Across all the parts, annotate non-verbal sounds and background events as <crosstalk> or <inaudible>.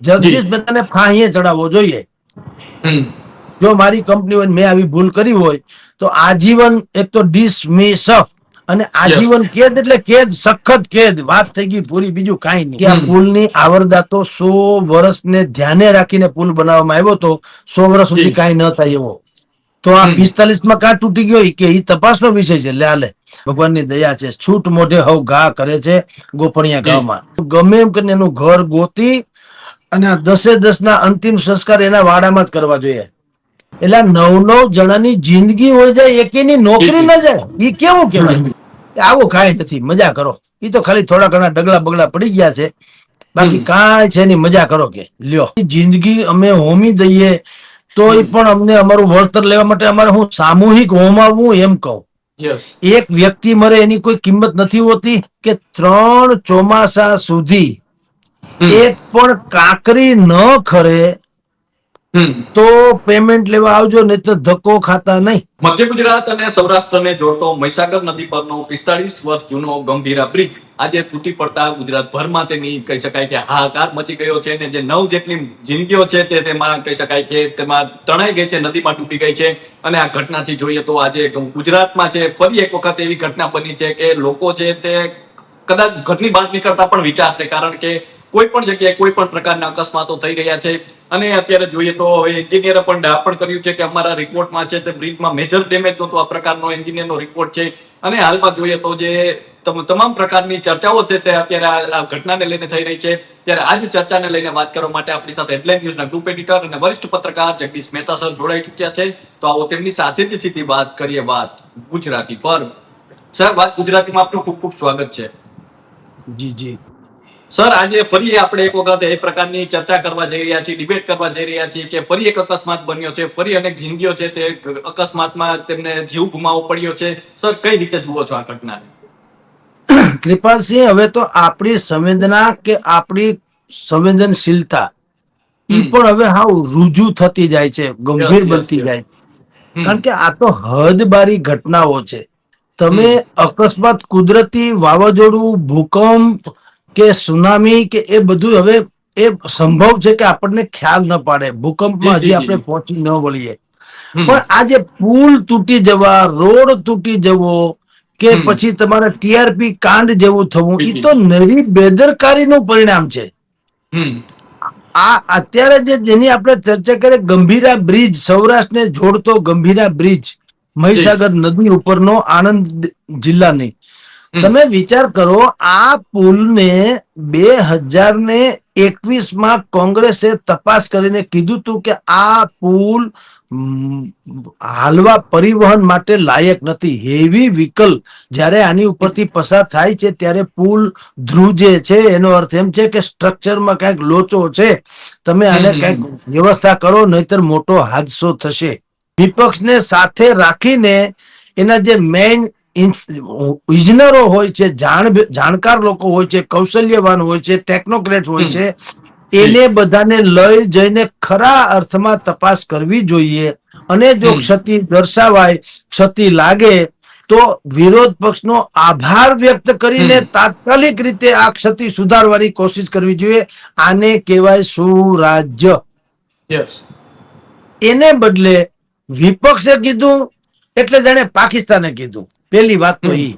જગદીશ મહેતાને ફાંહીએ ચડાવવો જોઈએ. જો મારી કંપની મેં આવી ભૂલ કરી હોય તો આજીવન એક તો ડિસમિસ અને આજીવન કેદ એટલે કેદ સખત કેદ. વાત થઈ ગઈ પૂરી બીજું કાંઈ નહીં. કે આ. પુલની આવરદા તો સો વર્ષને ધ્યાને રાખીને પુલ બનાવવામાં આવ્યો તો સો વર્ષ સુધી. કાંઈ ન થાય એવો. તો આ પિસ્તાલીસમાં કાં તૂટી ગયો કે એ તપાસનો વિષય છે? લે ભગવાનની દયા છે. છૂટ મોઢે હવ ઘા કરે છે ગોપણિયા. ગામમાં. ગમે એમ કરીને એનું ઘર ગોતી અને આ દસે દસ ના અંતિમ સંસ્કાર એના વાડામાં જ કરવા જોઈએ. એટલે નવ નવ જણાની જિંદગી હોય જાય એકેની નોકરી ન જાય. એ કેવું કેવાય આવું કાંઈ નથી મજા કરો. એ તો ખાલી થોડા ઘણા ડગલા બગલા પડી ગયા છે. બાકી કાંઈ છે નહીં મજા કરો કે. લ્યો. જિંદગી અમે હોમી દઈએ તો એ પણ અમને અમારું વળતર લેવા માટે અમારે હું સામૂહિક હોમાવું એમ કહું. એક વ્યક્તિ મરે એની કોઈ કિંમત નથી હોતી કે ત્રણ ચોમાસા સુધી એક પણ કાંકરી ન ખરે તો પેમેન્ટ લેવા આવજો નહીં તો ધક્કો ખાતા નહીં. મધ્ય ગુજરાત અને સૌરાષ્ટ્રને જોડતો મહીસાગર નદી પરનો પિસ્તાળીસ વર્ષ જૂનો ગંભીરા બ્રિજ આજે તૂટી પડતા ગુજરાતભરમાં તેની કહી શકાય કે હાહાકાર મચી ગયો છે અને જે નવ જેટલી જિંદગીઓ છે તે તેમાં કહી શકાય કે તેમાં તણાઈ ગઈ છે નદીમાં ડૂબી ગઈ છે. અને આ ઘટનાથી જોઈએ તો આજે ગુજરાતમાં છે ફરી એક વખત એવી ઘટના બની છે કે લોકો છે તે કદાચ ઘરની બહાર નીકળતા પણ વિચારશે કારણ કે કોઈ પણ જગ્યાએ કોઈ પણ પ્રકારના અકસ્માતો થઈ રહ્યા છે. અને અત્યારે જોઈએ તો હવે એન્જિનિયરે પણ પણ કર્યું છે કે અમારા રિપોર્ટમાં છે તે બ્રિજમાં મેજર ડેમેજ નહોતો આ પ્રકારનો એન્જિનિયરનો રિપોર્ટ છે. અને હાલમાં જોઈએ તો જે તમ- તમામ પ્રકારની ચર્ચાઓ છે તે અત્યારે આ- ઘટનાને લઈને થઈ રહી છે. ત્યારે આ જ ચર્ચાને લઈને વાત કરવા માટે આપણી સાથે હેડલાઇન ન્યૂઝના ગ્રુપ એડિટર અને વરિષ્ઠ પત્રકાર જગદીશ મહેતા સર જોડાઈ ચૂક્યા છે. તો આવો તેમની સાથે જ સીધી વાત કરીએ વાત ગુજરાતી પર. સર, વાત ગુજરાતીમાં આપનું ખૂબ ખૂબ સ્વાગત છે. જી જી. સર આજે ફરી આપણે એક વખત એ પ્રકારની ચર્ચા કરવા જઈ રહ્યા છીએ ડિબેટ કરવા જઈ રહ્યા છીએ કે ફરી એક અકસ્માત બન્યો છે ફરી અનેક જિંદગીઓ છે તે અકસ્માતમાં તેમને જીવ ગુમાવવો પડ્યો છે. સર કઈ રીતે જુઓ છો આ ઘટનાને? <coughs> કૃપાલસિંહ હવે તો આપણી સંવેદના કે આપણી સંવેદનશીલતા એ પણ હવે હાવ રૂજુ થતી જાય છે ગંભીર બનતી જાય કારણ કે આ તો હદબારી ઘટનાઓ છે. તમે અકસ્માત કુદરતી વાવાઝોડું ભૂકંપ કે સુનામી કે એ બધું હવે એ સંભવ છે કે આપણને ખ્યાલ ન પાડે. ભૂકંપમાં હજી આપણે પહોંચી ન વળીએ. પણ આ જે પુલ તૂટી જવા રોડ તૂટી જવો કે પછી તમારે ટીઆરપી કાંડ જેવું થવું એ તો નવી બેદરકારીનું પરિણામ છે. આ અત્યારે જે જેની આપણે ચર્ચા કરીએ ગંભીરા બ્રિજ સૌરાષ્ટ્રને જોડતો ગંભીરા બ્રિજ મહીસાગર નદી ઉપરનો આણંદ જિલ્લાની. તમે વિચાર કરો આ પુલને બે હજાર ને એકવીસમાં કોંગ્રેસે તપાસ કરીને કીધું હતું કે આ પુલ હાલવા પરિવહન માટે લાયક નથી. હેવી વ્હીકલ જ્યારે આની ઉપરથી પસાર થાય છે ત્યારે પુલ ધ્રુજે છે એનો અર્થ એમ છે કે સ્ટ્રક્ચરમાં કંઈક લોચો છે. તમે આને કંઈક વ્યવસ્થા કરો નહીતર મોટો હાદસો થશે. વિપક્ષને સાથે રાખીને એના જે મેઇન ઇજનરો હોય છે જાણ જાણકાર લોકો હોય છે કૌશલ્યવાન હોય છે ટેકનોક્રેટ હોય છે એને બધાને લઈ જઈને ખરા અર્થમાં તપાસ કરવી જોઈએ અને જો ક્ષતિ દર્શાવાય ક્ષતિ લાગે તો વિરોધ પક્ષનો આભાર વ્યક્ત કરીને તાત્કાલિક રીતે આ ક્ષતિ સુધારવાની કોશિશ કરવી જોઈએ. આને કહેવાય સુરાજ્ય એને બદલે વિપક્ષે કીધું એટલે જાણે પાકિસ્તાને કીધું. પેલી વાત તો ઈ.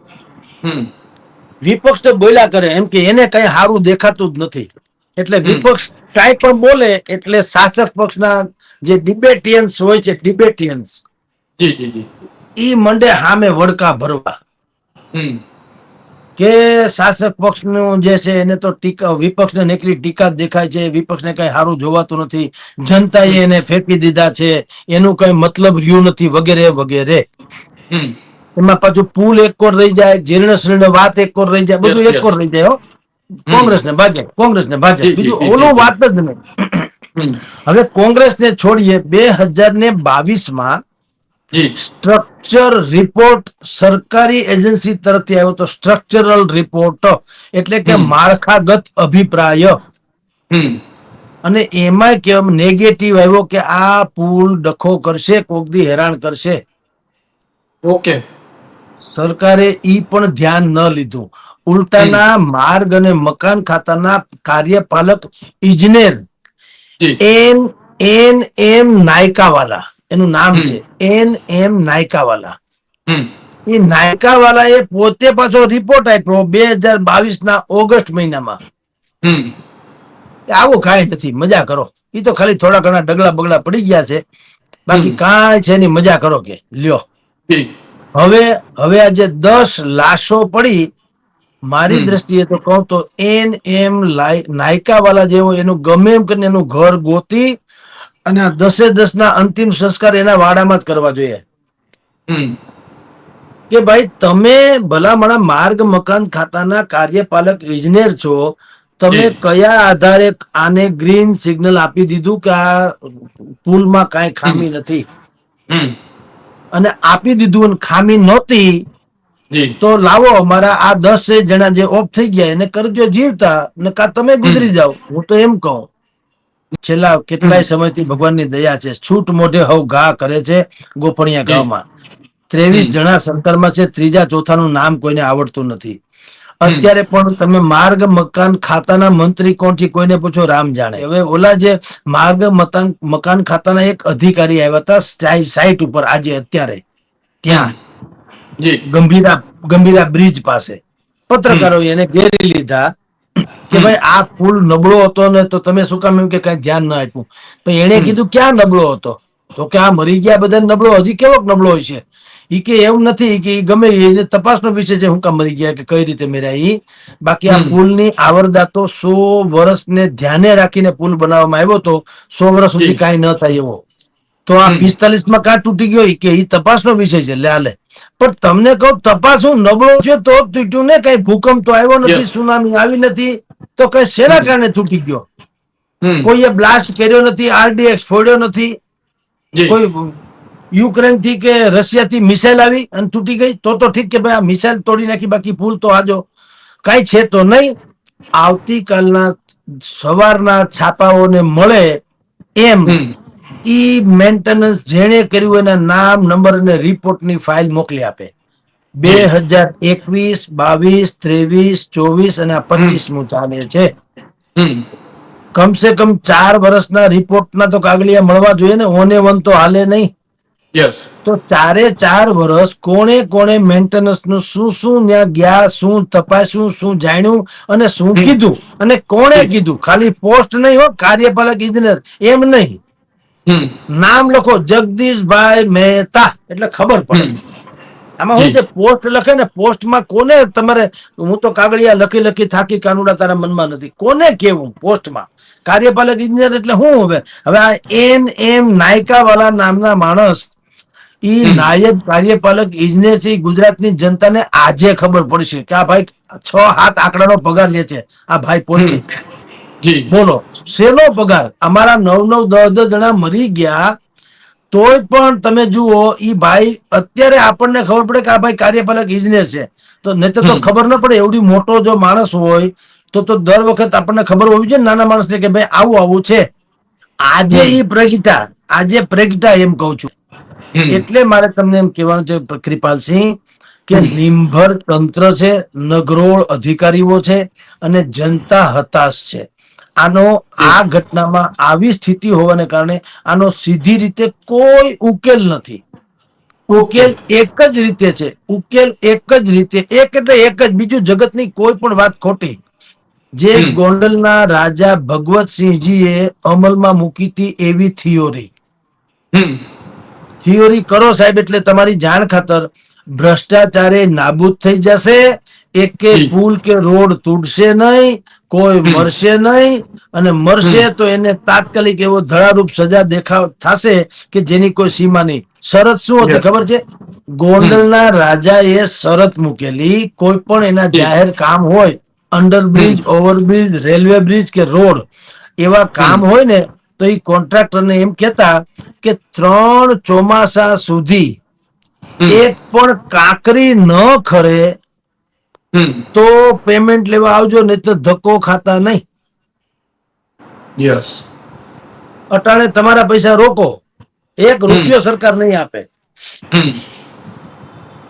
વિપક્ષ તો બોલ્યા કરે એમ કે એને કઈ સારું દેખાતું જ નથી. એટલે વિપક્ષ કાંઈ પણ બોલે એટલે શાસક પક્ષના જે ડિબેટિયન્સ હોય છે ડિબેટિયન્સ ઈ મંડે હામે વડકા ભરવા. કે શાસક પક્ષનું જે છે એને તો ટીકા વિપક્ષને નીકળી ટીકા દેખાય છે વિપક્ષને કઈ સારું જોવાતું નથી. જનતાએ એને ફેંકી દીધા છે એનું કઈ મતલબ રહ્યું નથી વગેરે વગેરે. એમાં પાછું પુલ એક કોર રહી જાય જીર્ણ શીર્ણ વાત એક કોર રહી જાય બધું એક કોર રહી જાય કોંગ્રેસ ને ભાજપ કોંગ્રેસ ને ભાજપ બીજું ઓલું વાત જ નહીં. હવે કોંગ્રેસ ને છોડીએ બે હજાર ને બાવીસમાં સ્ટ્રક્ચર રિપોર્ટ સરકારી એજન્સી તરફથી આવ્યો તો સ્ટ્રક્ચરલ રિપોર્ટ એટલે કે માળખાગત અભિપ્રાય. અને એમાં કેમ નેગેટિવ આવ્યો કે આ પુલ ડખો કરશે કોક દી હેરાન કરશે. ઓકે. સરકારે ઈ પણ ધ્યાન ન લીધું. ઉલટાના માર્ગ અને મકાન ખાતાના કાર્યપાલક ઇજનેર એન એન એમ નાયકાવાલા. એનું નામ છે. એન એમ નાયકાવાલા. એ નાયકાવાલા એ પોતે પાછો રિપોર્ટ આપ્યો બે હજાર બાવીસ ના ઓગસ્ટ મહિનામાં. આવું કાંઈ નથી મજા કરો. એ તો ખાલી થોડા ઘણા ડગલા બગલા પડી ગયા છે. બાકી. કાંઈ છે એની મજા કરો કે. લ્યો. હવે હવે આજે દસ લાશો પડી. મારી. દ્રષ્ટિએ તો કહું તો એન એમ નાયકાવાલા જેવો એનું ગમે એમ કરીને એનું ઘર ગોતી અને આ દસે દસ ના અંતિમ સંસ્કાર એના વાડામાં જ કરવા જોઈએ. કે ભાઈ તમે ભલામણા માર્ગ મકાન ખાતાના કાર્યપાલક ઇજનેર છો. તમે કયા આધારે આને ગ્રીન સિગ્નલ આપી દીધું કે આ પુલમાં કાંઈ ખામી નથી? અને આપી દીધું ખામી નહોતી તો લાવો અમારા આ દસ જણા જે ઓફ થઈ ગયા એને કરજો જીવતા ને કા તમે ગુજરી જાઓ. હું તો એમ કહું છેલ્લા કેટલાય સમયથી ભગવાનની દયા છે. છૂટ મોઢે હવ ઘા કરે છે ગોપણિયા. ગામમાં. ત્રેવીસ જણા સંતરમાં છે ત્રીજા ચોથાનું નામ કોઈને આવડતું નથી. અત્યારે પણ તમે માર્ગ મકાન ખાતાના મંત્રી કોણ છે કોઈને પૂછો રામ જાણે. હવે ઓલા જે માર્ગ મકાન મકાન ખાતાના એક અધિકારી આવ્યા હતા સાઈટ ઉપર આજે અત્યારે. ત્યાં જી. ગંભીરા ગંભીરા બ્રિજ પાસે. પત્રકારો એને ઘેરી લીધા કે ભાઈ આ પુલ નબળો હતો ને તો તમે શું કામ એમ કે કઈ ધ્યાન ન આપ્યું? તો એણે કીધું ક્યાં નબળો હતો? તો કે આ મરી ગયા બધા નબળો હજી કેવો નબળો હોય છે? કે એવું નથી કે ગમે એને તપાસનો વિષય છે હું કામ મરી ગયા કે કઈ રીતે મેરા એ બાકી આ પુલની આવરદા તો સો વર્ષને ધ્યાને રાખીને પુલ બનાવવામાં આવ્યો તો સો વર્ષ સુધી. કાંઈ ન થાય એવો. તો આ પિસ્તાલીસમાં કાં તૂટી ગયો કે એ તપાસનો વિષય છે લે પણ તમને કહું તપાસ હું નબળો છે તો તૂટ્યું ને કઈ ભૂકંપ તો આવ્યો નથી સુનામી આવી નથી તો કઈ શેના કારણે તૂટી ગયો? કોઈએ બ્લાસ્ટ કર્યો નથી આરડીએક્સ ફોડ્યો નથી? કોઈ યુક્રેનથી કે રશિયા થી મિસાઇલ આવી અને તૂટી ગઈ તો તો ઠીક કે ભાઈ આ મિસાઇલ તોડી નાખી બાકી ફૂલ તો આજો. કઈ છે તો નહીં. આવતીકાલના સવારના છાપાઓને મળે એમ ઈ મેન્ટેનન્સ જેણે કર્યું એના નામ નંબર અને રિપોર્ટની ફાઇલ મોકલી આપે. બે હજાર એકવીસ બાવીસ ત્રેવીસ ચોવીસ અને પચીસમું ચાલે છે. કમસે કમ ચાર વર્ષના રિપોર્ટના તો કાગળિયા મળવા જોઈએ ને ઓને વન તો હાલે નહીં. યસ તો ચારે ચાર વર્ષ કોણે કોણે મેન્ટેનન્સનું શું શું ત્યાં ગયા શું તપાસ્યું શું જાણ્યું અને શું કીધું? અને કોણે કીધું? ખાલી પોસ્ટ નહીં હો કાર્યપાલક ઇજનેર એમ નહીં. નામ લખો જગદીશભાઈ મહેતા. એટલે ખબર પડે. આમાં શું જે. પોસ્ટ લખે ને પોસ્ટમાં કોને તમારે હું તો કાગળિયા લખી લખી થાકી કાનુડા તારા મનમાં નથી. કોને કેવું પોસ્ટમાં કાર્યપાલક ઇજનેર એટલે હું હવે? હવે આ એન એમ નાયકા વાળા નામના માણસ હમ. નાયબ કાર્યપાલક ઇજનેર છે ગુજરાતની જનતાને આજે ખબર પડશે કે આ ભાઈ છ હાથ આંકડાનો પગાર લે છે. આ ભાઈ પોતે. બોલો શેનો પગાર? અમારા નવ નવ દસ દસ જણા મરી ગયા તોય પણ તમે જુઓ ઈ ભાઈ અત્યારે આપણને ખબર પડે કે આ ભાઈ કાર્યપાલક ઇજનેર છે. તો નહીં તો ખબર ન પડે એવડી મોટો જો માણસ હોય તો તો દર વખત આપણને ખબર હોવી જોઈએ નાના માણસને કે ભાઈ આવું આવું છે. આજે એ ઈ પ્રગટા આજે પ્રગટા એમ કહું છું. એટલે મારે તમને એમ કહેવાનું છે કૃપાલસિંહ કે. નિંભર તંત્ર છે નગરોળ અધિકારીઓ છે અને જનતા હતાશ છે. આનો આ ઘટનામાં આવી સ્થિતિ હોવાને કારણે આનો સીધી રીતે કોઈ ઉકેલ નથી. ઉકેલ એક જ રીતે છે. ઉકેલ એક જ રીતે. એક એટલે એક જ. બીજું જગતની કોઈ પણ વાત ખોટી. જે. ગોંડલના રાજા ભગવતસિંહજીએ અમલમાં મૂકી હતી એવી થિયોરી. થિયોરી કરો સાહેબ એટલે તમારી જાણ ખાતર ભ્રષ્ટાચારે નાબૂદ થઈ જશે. એકે પુલ કે રોડ તૂટશે નહીં કોઈ મરશે નહીં અને મરશે તો એને તાત્કાલિક એવો ધડારૂપ સજા દેખાવ થશે કે જેની કોઈ સીમા નહીં. શરત શું હતી ખબર છે? ગોંડલના રાજાએ શરત મૂકેલી કોઈ પણ એના જાહેર કામ હોય અંડરબ્રિજ ઓવરબ્રિજ રેલવે બ્રિજ કે રોડ એવા કામ હોય ને તો એ કોન્ટ્રાક્ટરને એમ કહેતા કે ત્રણ ચોમાસા સુધી એક પણ કાંકરી ન ખરે તો પેમેન્ટ લેવા આવજો નહીં તો ધક્કો ખાતા નહીં. યસ અટાણે તમારા પૈસા રોકો. એક રૂપિયો સરકાર નહીં આપે.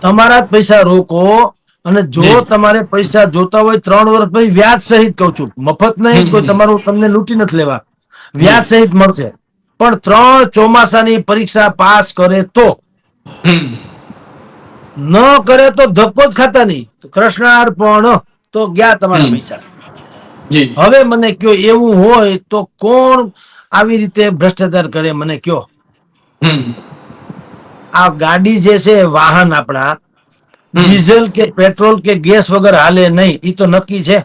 તમારા જ પૈસા રોકો અને જો તમારે પૈસા જોતા હોય ત્રણ વર્ષ પછી વ્યાજ સહિત કઉ છું. મફત નહીં કોઈ તમારું તમને લૂંટી નથી લેવા. વ્યાજ સહિત મળશે. પણ ત્રણ ચોમાસાની પરીક્ષા પાસ કરે તો? ન કરે તો ધક્કો જ ખાતા નહીં. કૃષ્ણાર્પણ તો ગયા તમારા પૈસા. હવે મને કયો એવું હોય તો કોણ આવી રીતે ભ્રષ્ટાચાર કરે મને કયો? આ ગાડી જે છે વાહન આપણા ડીઝલ કે પેટ્રોલ કે ગેસ વગર હાલે નહીં એ તો નક્કી છે?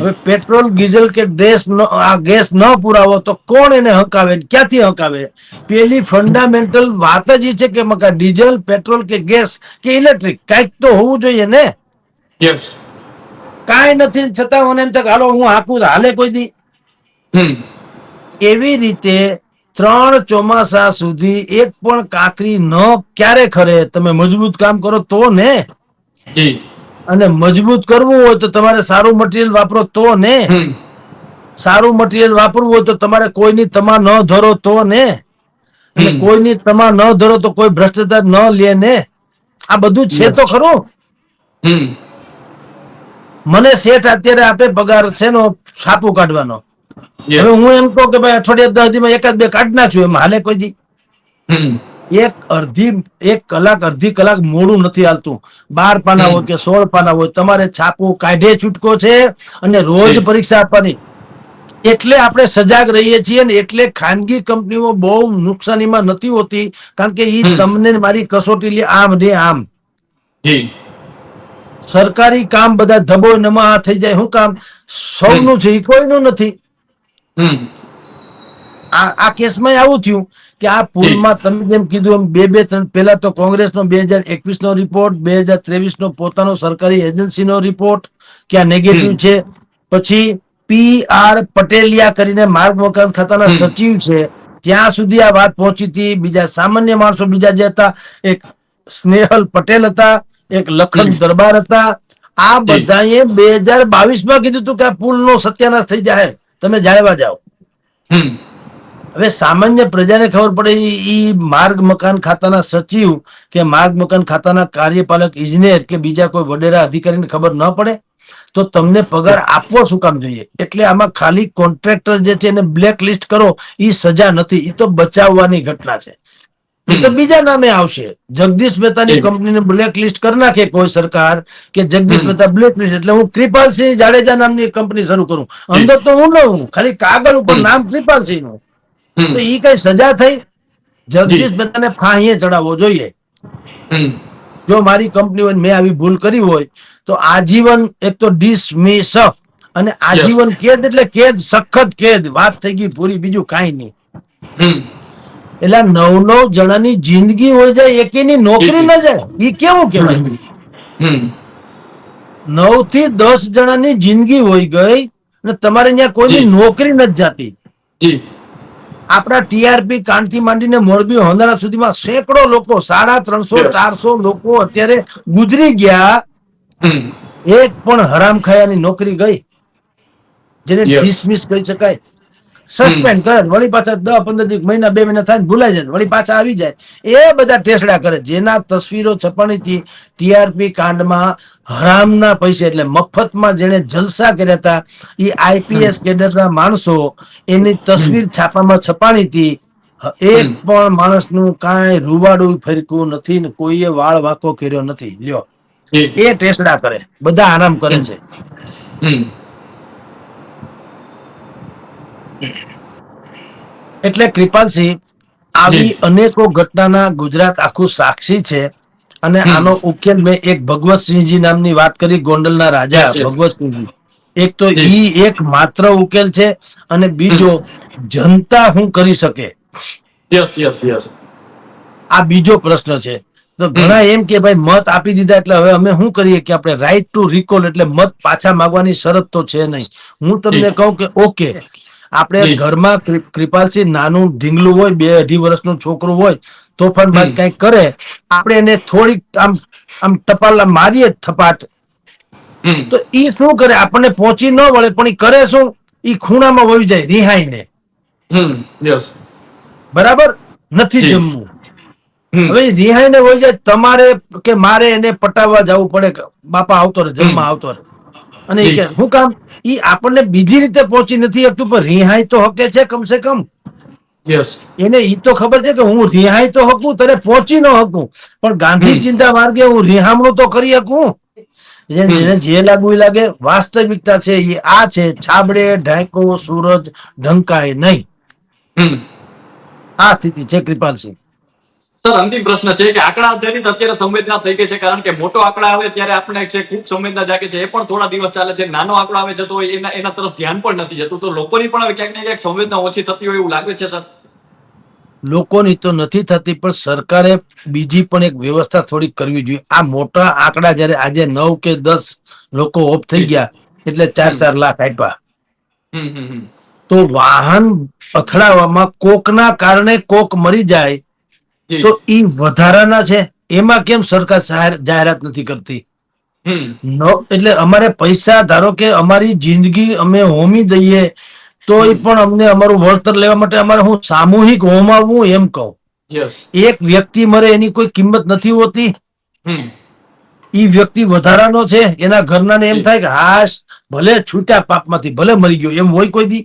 હવે પેટ્રોલ ડીઝલ કે ગેસ આ ગેસ ન પુરાવો તો કોણ એને હકાવે? ક્યાંથી હકાવે? પેલી ફંડામેન્ટલ વાત જ એ છે કે મકા ડીઝલ પેટ્રોલ કે ગેસ કે ઇલેક્ટ્રિક કાંઈક તો હોવું જોઈએ ને? યસ કાંઈ નથી છતાં મને એમ થાય હાલો હું હાકું હાલે કોઈ દી. એવી રીતે ત્રણ ચોમાસા સુધી એક પણ કાકરી ન ક્યારે ખરે? તમે મજબૂત કામ કરો તો ને? જી. અને મજબૂત કરવું હોય તો તમારે સારું મટીરિયલ વાપરો તો ને. સારું મટીરિયલ વાપરવું હોય તો તમારે કોઈની તમા ન ધરો તો ને. એટલે કોઈની તમા ન ધરો તો કોઈ ભ્રષ્ટાચાર ન લે ને. આ બધું છે તો ખરું. મને શેઠ અત્યારે આપે પગાર શેનો? છાપું કાઢવાનો. હવે હું એમ કહું કે ભાઈ અઠવાડિયા દસ દીમાં એકાદ બે કાઢ નાખ્યું એમ હાલે કોઈ દી. એક અડધી એક કલાક અડધી કલાક મોડું નથી હાલતું. બાર પાના હોય કે સોળ પાના હોય તમારે છાપવું કાઢે છૂટકો છે અને રોજ પરીક્ષા આપવાની. એટલે આપણે સજાગ રહીએ છીએ ને એટલે ખાનગી કંપનીઓ બહુ નુકસાનીમાં નથી હોતી કારણ કે ઈ તમને મારી કસોટી લે આમ ને આમ. સરકારી કામ બધા ધબો નમા થઈ જાય શું કામ? સૌનું છે એ કોઈનું નથી. આ કેસમાં આવું થયું કે આ પુલમાં તમે જેમ કીધું એમ બે બે ત્રણ પહેલા તો કોંગ્રેસનો બે હજાર એકવીસ નો રિપોર્ટ બે હજાર ત્રેવીસ નો પોતાનો સરકારી એજન્સીનો રિપોર્ટ કે આ નેગેટિવ છે. પછી પી આર પટેલિયા કરીને માર્ગ મકાન ખાતાના સચિવ છે. ત્યાં સુધી આ વાત પહોંચી હતી. બીજા સામાન્ય માણસો બીજા જે હતા એક સ્નેહલ પટેલ હતા એક લખન દરબાર હતા. આ. બધાએ બે હજાર બાવીસમાં કીધું હતું કે આ પુલનો સત્યાનાશ થઈ જાય તમે જાણવા જાઓ. હવે સામાન્ય પ્રજાને ખબર પડે ઈ- ઈ માર્ગ મકાન ખાતાના સચિવ કે માર્ગ મકાન ખાતાના કાર્યપાલક ઇજનેર કે બીજા કોઈ વડેરા અધિકારીને ખબર ન પડે? તો તમને પગાર આપવો શું કામ જોઈએ? એટલે આમાં ખાલી કોન્ટ્રાક્ટર જે છે એને બ્લેક લિસ્ટ કરો એ સજા નથી. એ તો બચાવવાની ઘટના છે. એ તો બીજા નામે આવશે. જગદીશ મહેતાની કંપનીને બ્લેક લિસ્ટ કરી નાખે કોઈ સરકાર કે જગદીશ મહેતા બ્લેક લિસ્ટ એટલે હું કૃપાલસિંહ જાડેજા નામની કંપની શરૂ કરું. અંદર તો હું ન હું. ખાલી કાગળ ઉપર. નામ કૃપાલસિંહનું તો એ કઈ સજા થઈ? જગદીશ બધાને ફાંહીએ ચડાવવો જોઈએ. જો મારી કંપની હોય મેં આવી ભૂલ કરી હોય તો આજીવન એક તો ડિસમિસ અને આજીવન કેદ એટલે કેદ સખત કેદ. વાત થઈ ગઈ પૂરી બીજું કાંઈ નહીં. એટલે નવ નવ જણાની જિંદગી હોય જાય એકેની નોકરી ન જાય. એ કેવું કહેવાય? નવથી દસ જણાની જિંદગી હોય ગઈ અને તમારે ત્યાં કોઈની નોકરી નથી જાતી. આપણા ટીઆરપી કાંઠથી માંડીને મોરબી હોનારા સુધીમાં સેંકડો લોકો સાડા ત્રણસો ચારસો લોકો અત્યારે ગુજરી ગયા. એક પણ હરામ ખાયાની નોકરી ગઈ જેને. ડિસમિસ કહી શકાય. સસ્પેન્ડ કરે વળી પાછા દસ પંદર દિવસ મહિના બે મહિના થાય ભૂલાઈ જાય વળી પાછા આવી જાય. એ બધા ટેસડા કરે. જેના તસવીરો છપાણીથી ટીઆરપી કાંડમાં હરામના પૈસે એટલે મફતમાં જેને જલસા કર્યા હતા એ આઈપીએસ કેડરના માણસો એની તસવીર છાપામાં છપાણી હતી એક. પણ માણસનું કાંઈ રૂવાડું ફરકું નથી ને કોઈએ વાળ વાંકો કર્યો નથી. લ્યો. એ. ટેસડા કરે. બધા આરામ કરે. છે હમ એટલે કૃપાલસિંહ આવી અનેકો ઘટનાના ગુજરાત આખું સાક્ષી છે અને આનો ઉકેલ મેં એક ભગવતસિંહજી નામની વાત કરી ગોંડલના રાજા. ભગવતસિંહજી. એક તો ઈ એક માત્ર ઉકેલ છે અને બીજો જનતા હું કરી શકે? Yes yes yes. આ બીજો પ્રશ્ન છે. તો ઘણા એમ કે ભાઈ મત આપી દીધા એટલે હવે અમે શું કરીએ કે આપણે રાઈટ ટુ રિકોલ એટલે મત પાછા માંગવાની શરત તો છે નહીં. હું તમને કહું કે ઓકે આપણે ઘરમાં કૃપાલસિંહ નાનું ઢીંગલું હોય બે અઢી વર્ષનું છોકરું હોય તો પણ ભાઈ કંઈક કરે. આપણે એને થોડીક આમ આમ ટપાલ મારીએ થપાટ. તો ઈ શું કરે? આપણને પહોંચી ન વળે પણ ઈ કરે શું? ઈ ખૂણામાં વહી જાય રિહાઈને. બરાબર? નથી જમવું. હવે રિહાઈને વહી જાય તમારે કે મારે એને પટાવવા જવું પડે બાપા આવતો રહે જમવા આવતો રહે. અને હું કામ ઈ આપણને બીજી રીતે પહોંચી નથી શકતું પણ રિહાઈ તો હકે છે કમસે કમ. યસ એને એ તો ખબર છે કે હું રિહાઈ તો હકું તને પહોંચી ન હકું. પણ ગાંધી ચિંતા માર્ગે હું રિહામણું તો કરી શકું જેને જે લાગુ એ લાગે. વાસ્તવિકતા છે એ આ છે છાબડે ઢાંકો સૂરજ ઢંકાય નહીં. આ સ્થિતિ છે કૃપાલસિંહ. સર અંતિમ પ્રશ્ન છે કે આંકડા આધારિત અત્યારે સંવેદના થઈ ગઈ છે કારણ કે મોટો આંકડા આવે ત્યારે આપણે છે ખૂબ સંવેદના જાગે છે એ પણ થોડા દિવસ ચાલે છે. નાનો આંકડો આવે છે તો એના એના તરફ ધ્યાન પણ નથી જતું. તો લોકોની પણ હવે ક્યાંક ને ક્યાંક સંવેદના ઓછી થતી હોય એવું લાગે છે સર? લોકોની તો નથી થતી પણ સરકારે બીજી પણ એક વ્યવસ્થા થોડી કરવી જોઈએ. આ મોટા આંકડા જયારે આજે નવ કે દસ લોકો ઓફ થઈ ગયા એટલે ચાર ચાર લાખ આપ્યા. તો વાહન અથડાવામાં કોકના કારણે કોક મરી જાય તો એ વધારાના છે. એમાં કેમ સરકાર જાહેરાત નથી કરતી? એટલે અમારે પૈસા ધારો કે અમારી જિંદગી અમે હોમી દઈએ તો એ પણ અમને અમારું વળતર લેવા માટે અમારે હું સામૂહિક હોમાવું એમ કહું. એક વ્યક્તિ મરે એની કોઈ કિંમત નથી હોતી. એ ઈ વ્યક્તિ વધારાનો છે. એના ઘરના એમ થાય કે હાશ ભલે છૂટ્યા પાપમાંથી ભલે મરી ગયો એમ હોય કોઈ દી.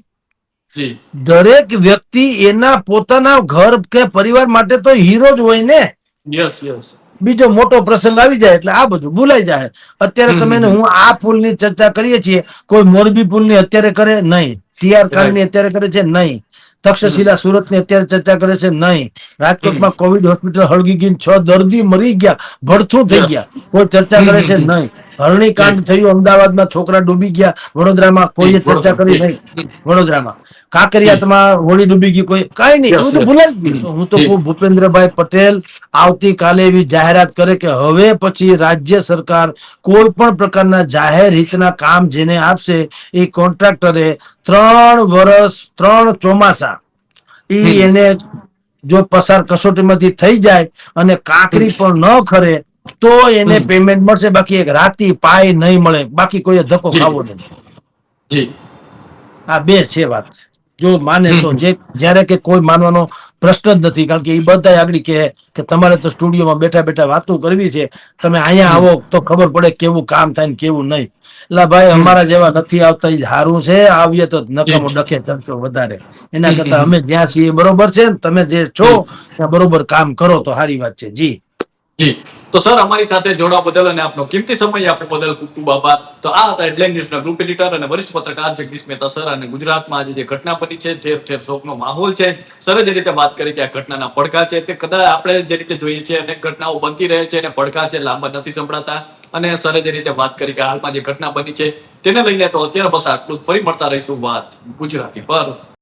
દરેક વ્યક્તિ એના પોતાના ઘર કે પરિવાર માટે તો હીરો જ હોય ને? Yes yes. બીજો મોટો પ્રસંગ આવી જાય એટલે આ બધું ભૂલાઈ જાય. અત્યારે તમે હું આ પુલની ચર્ચા કરીએ છીએ કોઈ મોરબી પુલની અત્યારે કરે નહીં. ટીઆર કાંડની અત્યારે કરે છે નહીં. તક્ષશિલા સુરતની અત્યારે ચર્ચા કરે છે નહીં. રાજકોટમાં કોવિડ હોસ્પિટલ હળગી ગઈ છ દર્દી મરી ગયા ભડથું થઈ ગયા. કોઈ ચર્ચા કરે છે નહીં. હરણી કાંડ થયું અમદાવાદમાં છોકરા ડૂબી ગયા. વડોદરામાં કોઈએ ચર્ચા કરી નહીં. વડોદરામાં. કાંકરિયાતમાં હોળી ડૂબી ગઈ કોઈ? કઈ નહીં એવું તો. ભૂલાઈ ગયું. હું તો કહું ભૂપેન્દ્રભાઈ પટેલ આવતીકાલે એવી જાહેરાત કરે કે હવે પછી રાજ્ય સરકાર કોઈ પણ પ્રકારના જાહેર હિતના કામ જેને આપશે એ કોન્ટ્રાક્ટરે ત્રણ વર્ષ ત્રણ ચોમાસા એ એને જો પસાર કસોટીમાંથી થઈ જાય અને કાંકરી પણ ન ખરે તો એને પેમેન્ટ મળશે. બાકી એક રાતી પાય નહીં મળે. બાકી કોઈ ધક્કો ખાવો નહીં. જી. આ બે છે વાત. જો માને તો જે જ્યારે કે કોઈ માનવાનો પ્રશ્ન જ નથી કારણ કે એ બધા આગળ કહે કે તમારે તો સ્ટુડિયોમાં બેઠા બેઠા વાતો કરવી છે તમે અહીંયા આવો તો ખબર પડે કેવું કામ થાય ને કેવું નહીં. એટલે ભાઈ અમારા જેવા નથી આવતા એ સારું છે આવીએ તો નકામો. ડખે ચડશો વધારે. એના કરતા અમે જ્યાં છીએ બરોબર છે ને તમે જે છો ત્યાં બરોબર કામ કરો તો સારી વાત છે. જી. જી. તો સર, અમારી સાથે જોડાવા બદલ અને આપનો કિંમતી સમય આપવા બદલ ખૂબ આભાર. તો આ હતા હેડલાઇન ન્યૂઝના ગ્રુપ એડિટર અને વરિષ્ઠ પત્રકાર જગદીશ મહેતા સર અને ગુજરાતમાં આજે જે ઘટના બની છે, ઠેર ઠેર શોકનો માહોલ છે. સર જે રીતે વાત કરી કે આ ઘટનાના પડકા છે, તે કદાચ આપણે જે રીતે જોઈએ છીએ અનેક ઘટનાઓ બનતી રહે છે અને પડકા છે લાંબા નથી સંભળાતા. અને સરે જે રીતે વાત કરી કે હાલમાં જે ઘટના બની છે, તેને લઈને તો અત્યારે બસ આટલું ફરી મળતા રહીશું વાત ગુજરાતી પર.